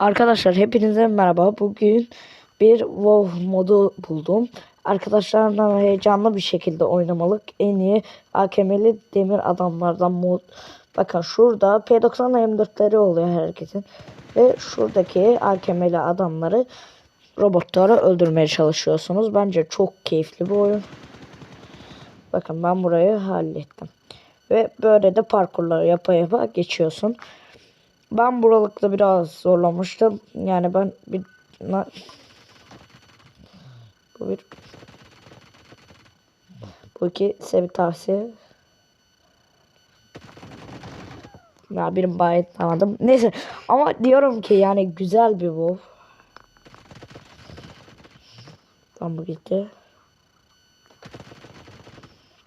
Arkadaşlar hepinize merhaba. Bugün bir WoW modu buldum. Arkadaşlarla heyecanlı bir şekilde oynamalık en iyi AKM'li demir adamlardan mod. Bakın şurada P90 M4'leri oluyor herkesin. Ve şuradaki AKM'li adamları robotları öldürmeye çalışıyorsunuz. Bence çok keyifli bir oyun. Bakın ben burayı hallettim. Ve böyle de parkurları yapa yapa geçiyorsun. Ben buralıkta biraz zorlamıştım. Yani ben bir bu bir bu iki size bir tavsiye. Ya benim bayit anladım. Neyse ama diyorum ki yani güzel bir WoW. Tamam bu gitti.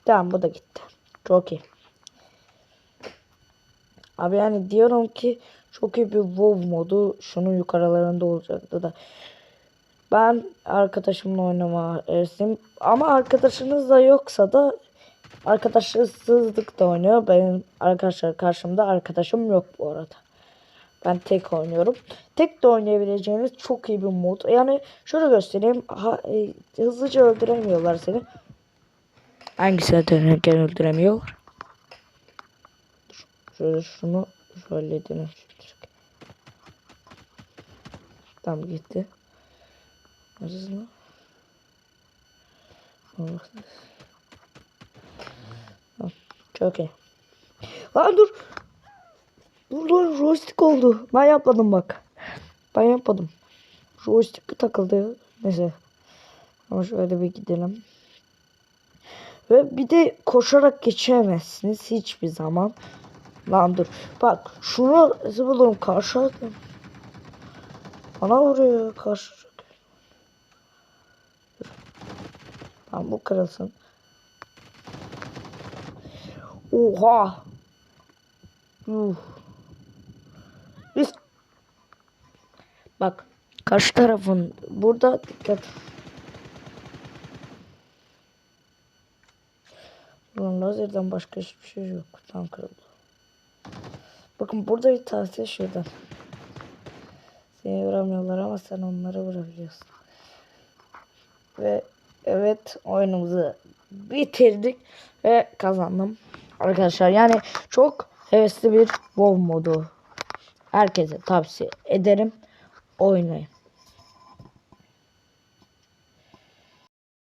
Tamam bu da gitti. Çok iyi. Abi yani diyorum ki çok iyi bir WoW modu şunun yukarılarında olacaktı da. Ben arkadaşımla oynama ersim. Ama arkadaşınız da yoksa da arkadaşsızlık da oynuyor. Benim arkadaşlar karşımda arkadaşım yok bu arada. Ben tek oynuyorum. Tek de oynayabileceğiniz çok iyi bir mod. Yani şöyle göstereyim. Ha, e, hızlıca öldüremiyorlar seni. Hangisine dönerken öldüremiyorlar? Şöyle şunu şöyle dönüp Tam gitti. Hızlı. Çok iyi. Lan dur. Dur lan joystick oldu. Ben yapmadım bak. Ben yapmadım. Joystick takıldı. Neyse. Ama şöyle bir gidelim. Ve bir de koşarak geçemezsiniz hiçbir zaman. Lan dur. Bak şunu zıbılırım karşı adam. Bana vuruyor karşı. Tamam bu kırılsın. Oha. Uh. Biz Bak karşı tarafın burada dikkat. Bunun lazerden başka hiçbir şey yok. Tam kırıldı. Bakın burada bir tavsiye şuradan. Seni vuramıyorlar ama sen onları vurabiliyorsun. Ve evet oyunumuzu bitirdik ve kazandım. Arkadaşlar yani çok hevesli bir WoW modu. Herkese tavsiye ederim. Oynayın.